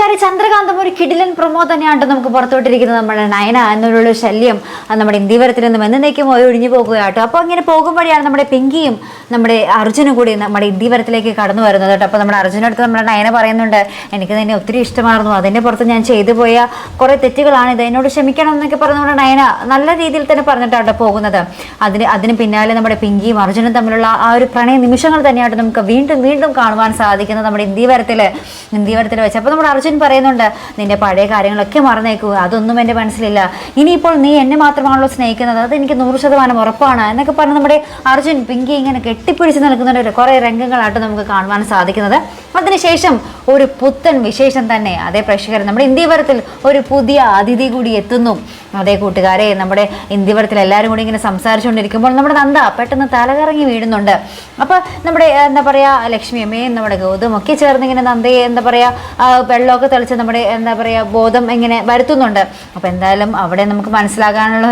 കൂട്ടുകാരി ചന്ദ്രകാന്തം ഒരു കിടിലൻ പ്രമോ തന്നെയാണ് നമുക്ക് പുറത്തോട്ടിരിക്കുന്നത്. നമ്മുടെ നയന എന്നുള്ള ശല്യം നമ്മുടെ ഇന്ത്യവരത്തിൽ നിന്നും എന്നേക്കും ഒഴിഞ്ഞു പോകുകയാട്ടോ. അപ്പോൾ ഇങ്ങനെ പോകുമ്പോഴാണ് നമ്മുടെ പിങ്കിയും നമ്മുടെ അർജുനും കൂടി നമ്മുടെ ഇന്ത്യവരത്തിലേക്ക് കടന്നു വരുന്നത് കേട്ടോ. അപ്പോൾ നമ്മുടെ അർജുനടുത്ത് നമ്മുടെ നയന പറയുന്നുണ്ട് എനിക്ക് തന്നെ ഒത്തിരി ഇഷ്ടമായിരുന്നു. അതിന്റെ പുറത്ത് ഞാൻ ചെയ്തു പോയ കുറേ തെറ്റുകളാണ് ഇത്. എന്നോട് ക്ഷമിക്കണം എന്നൊക്കെ പറഞ്ഞു നമ്മുടെ നയന നല്ല രീതിയിൽ തന്നെ പറഞ്ഞിട്ടാണ് പോകുന്നത്. അതിന് അതിന് പിന്നാലെ നമ്മുടെ പിങ്കിയും അർജുനും തമ്മിലുള്ള ആ ഒരു പ്രണയ നിമിഷങ്ങൾ തന്നെയായിട്ട് നമുക്ക് വീണ്ടും വീണ്ടും കാണുവാൻ സാധിക്കുന്നത് നമ്മുടെ ഇന്ത്യവരത്തിൽ ഇന്ത്യവരത്തിൽ വെച്ച്. അപ്പോൾ നമ്മുടെ അർജുൻ പറയുന്നുണ്ട് നിന്റെ പഴയ കാര്യങ്ങളൊക്കെ മറന്നേക്കുക അതൊന്നും എന്റെ മനസ്സിലില്ല. ഇനിയിപ്പോൾ നീ എന്നെ മാത്രമാണല്ലോ സ്നേഹിക്കുന്നത്. അത് എനിക്ക് നൂറ് ശതമാനം ഉറപ്പാണ് എന്നൊക്കെ പറഞ്ഞ് നമ്മുടെ അർജുൻ പിങ്കി ഇങ്ങനെ കെട്ടിപ്പിടിച്ച് നിൽക്കുന്ന ഒരു കുറേ രംഗങ്ങളായിട്ട് നമുക്ക് കാണുവാൻ സാധിക്കുന്നത്. അതിനുശേഷം ഒരു പുത്തൻ വിശേഷം തന്നെ. അതേ പ്രേക്ഷകർ നമ്മുടെ ഇന്ത്യവരത്തിൽ ഒരു പുതിയ അതിഥി കൂടി എത്തുന്നു. അതേ കൂട്ടുകാരെ നമ്മുടെ ഇന്ത്യവരത്തിൽ എല്ലാവരും കൂടി ഇങ്ങനെ സംസാരിച്ചുകൊണ്ടിരിക്കുമ്പോൾ നമ്മുടെ നന്ദ പെട്ടെന്ന് തലകറങ്ങി വീഴുന്നുണ്ട്. അപ്പോൾ നമ്മുടെ എന്താ പറയുക ലക്ഷ്മി അമ്മയും നമ്മുടെ ഗൗതമൊക്കെ ചേർന്ന് ഇങ്ങനെ നന്ദയെ എന്താ പറയുക വെള്ളമൊക്കെ തെളിച്ച് നമ്മുടെ എന്താ പറയുക ബോധം എങ്ങനെ വരുത്തുന്നുണ്ട്. അപ്പോൾ എന്തായാലും അവിടെ നമുക്ക് മനസ്സിലാക്കാനുള്ള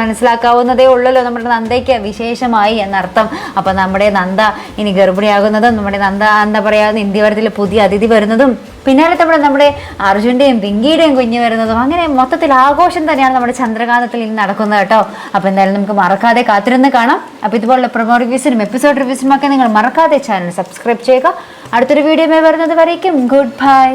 മനസ്സിലാക്കാവുന്നതേ ഉള്ളല്ലോ നമ്മുടെ നന്ദയ്ക്ക് വിശേഷമായി എന്നർത്ഥം. അപ്പോൾ നമ്മുടെ നന്ദ ഇനി ഗർഭിണിയാകുന്നതും നമ്മുടെ നന്ദ എന്താ പറയുക ഇന്ത്യവരത്തിൽ പുതിയ അതിഥി വരുന്നതും പിന്നാലെ നമ്മുടെ നമ്മുടെ അർജുന്റെയും പിങ്കിയുടെയും കുഞ്ഞ് വരുന്നതും അങ്ങനെ മൊത്തത്തിൽ ആഘോഷം തന്നെയാണ് നമ്മുടെ ചന്ദ്രകാന്തത്തിൽ ഇന്ന് നടക്കുന്നത് കേട്ടോ. അപ്പോൾ എന്തായാലും നമുക്ക് മറക്കാതെ കാത്തിരുന്ന് കാണാം. അപ്പോൾ ഇതുപോലുള്ള പ്രൊമോ റിവ്യൂസിനും എപ്പിസോഡ് റിവ്യൂസിനും ഒക്കെ നിങ്ങൾ മറക്കാതെ ചാനൽ സബ്സ്ക്രൈബ് ചെയ്യുക. അടുത്തൊരു വീഡിയോ വരുന്നത് വരയ്ക്കും ഗുഡ് ബൈ